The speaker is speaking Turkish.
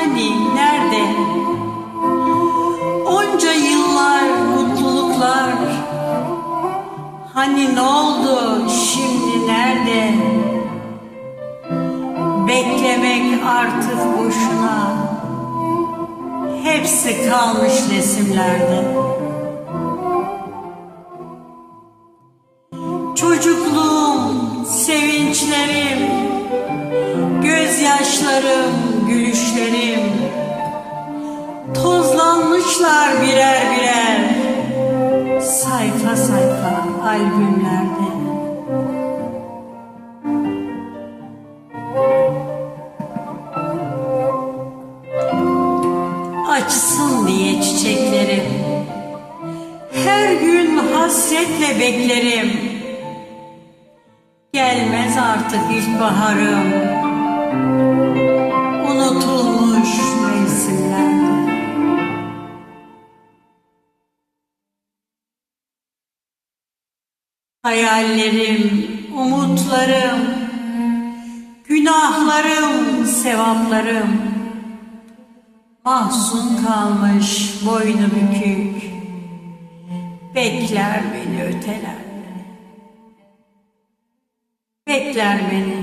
Hani nerede? Onca yıllar mutluluklar Hani ne oldu şimdi nerede? Beklemek artık boşuna Hepsi kalmış resimlerde Çocukluğum, sevinçlerim Gözyaşlarım, Tozlanmışlar birer birer. Sayfa sayfa albümlerde. Açsın diye çiçeklerim. Her gün hasretle beklerim. Gelmez artık ilkbaharım. Unutulmuş Hayallerim, umutlarım Günahlarım, sevaplarım. Mahzun kalmış boynu bükük. Bekler beni ötelerde Bekler beni